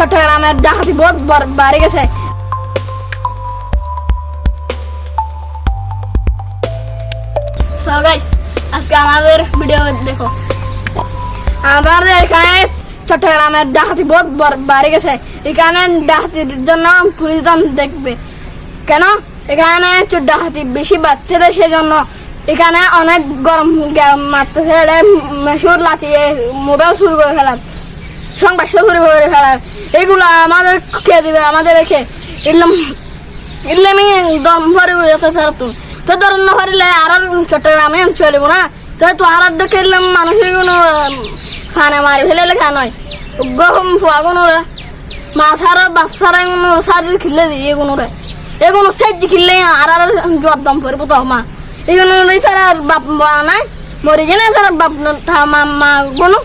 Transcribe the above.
চট্টগ্রামের ডাকাতি বহুত বাড়ে গেছে। So guys, আজকে আমাদের ভিডিও দেখো। আমাদের এখানে চট্টগ্রামের ডাকাতি বহুত বাড়ে গেছে। এখানে ডাকাতির জন্য পুলিশ দল দেখবে। কেন? এখানে ডাকাতি বেশি বাচ্চাদের সেই জন্য এখানে অনেক গরম মারতেছে মেশুর লাচিয়ে মোবাইল শুরু করে ফেলার। সংবাদ শুরু করে ফেলার এগুলো আমাদের কে দিবে? আমাদের রেখে এলাম ইল্লামি দম ভরে যেতে চারতো তো ধরুন না ভরিলে আর চট্টগ্রামে চলিব না। তো তো আর দেখে এলাম মানুষের কোনো খানে মারি ফেলে লেখা নয়। গহম ফুয়া কোনো মাছ আর বাচ্চারা কোনো শারীর খিলে দিই এগুলো রে। এগুলো সেজ খিলে আর আর জব দম ভরে তো মা। এগুলো তারা বাপ নাই। মরি গেলে তারা বাপ মা কোনো